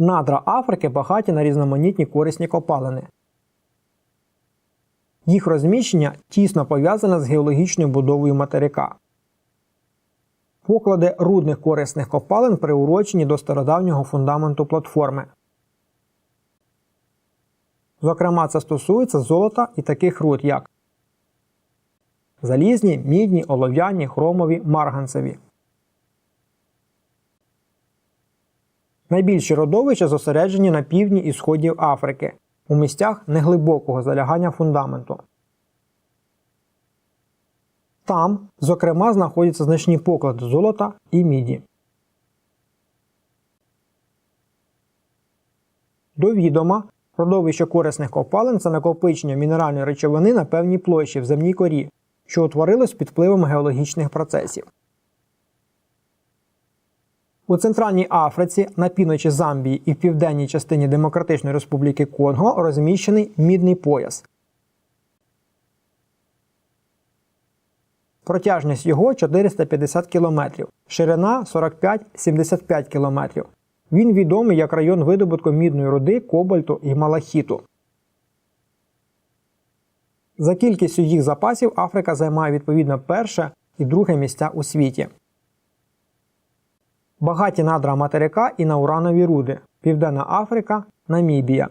Надра Африки багаті на різноманітні корисні копалини. Їх розміщення тісно пов'язане з геологічною будовою материка. Поклади рудних корисних копалин приурочені до стародавнього фундаменту платформи. Зокрема, це стосується золота і таких руд, як залізні, мідні, олов'яні, хромові, марганцеві. Найбільші родовища зосереджені на півдні і сході Африки у місцях неглибокого залягання фундаменту. Там, зокрема, знаходяться значні поклади золота і міді. До відома, родовище корисних копалин це накопичення мінеральної речовини на певній площі в земній корі, що утворилось під впливом геологічних процесів. У Центральній Африці, на півночі Замбії і в південній частині Демократичної Республіки Конго розміщений мідний пояс. Протяжність його 450 км, ширина 45-75 км. Він відомий як район видобутку мідної руди, кобальту і малахіту. За кількістю їх запасів Африка займає відповідно перше і друге місця у світі. Багаті надра материка і на уранові руди. Південна Африка, Намібія.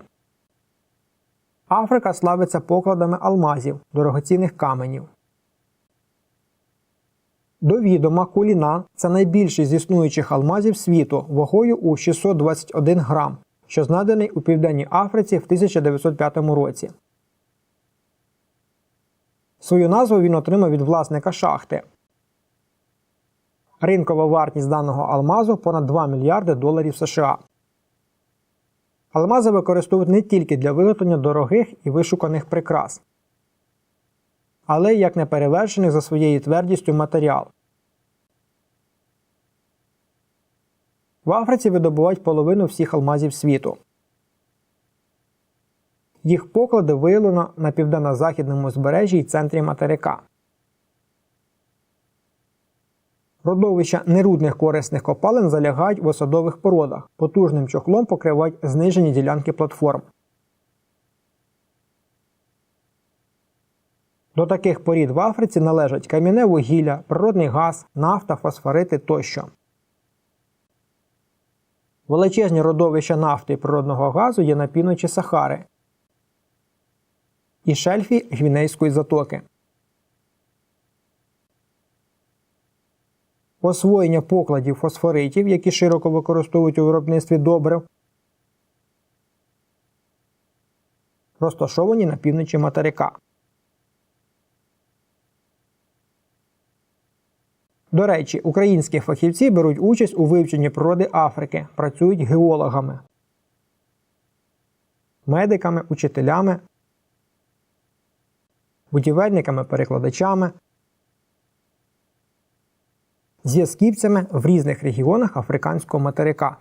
Африка славиться покладами алмазів, дорогоцінних каменів. До відома кулінан це найбільший з існуючих алмазів світу вагою у 621 грам, що знайдений у Південній Африці в 1905 році. Свою назву він отримав від власника шахти. Ринкова вартість даного алмазу понад 2 мільярди доларів США. Алмази використовують не тільки для виготовлення дорогих і вишуканих прикрас, але й як неперевершений за своєю твердістю матеріал. В Африці видобувають половину всіх алмазів світу. Їх поклади виявлено на південно-західному узбережжі і центрі материка. Родовища нерудних корисних копалин залягають в осадових породах, потужним чохлом покривають знижені ділянки платформ. До таких порід в Африці належать кам'яне вугілля, природний газ, нафта, фосфорити тощо. Величезні родовища нафти і природного газу є на півночі Сахари і шельфі Гвінейської затоки. Освоєння покладів фосфоритів, які широко використовують у виробництві добрив, розташовані на півночі материка. До речі, українські фахівці беруть участь у вивченні природи Африки, працюють геологами, медиками, учителями, будівельниками, перекладачами, зв'язківцями в різних регіонах африканського материка.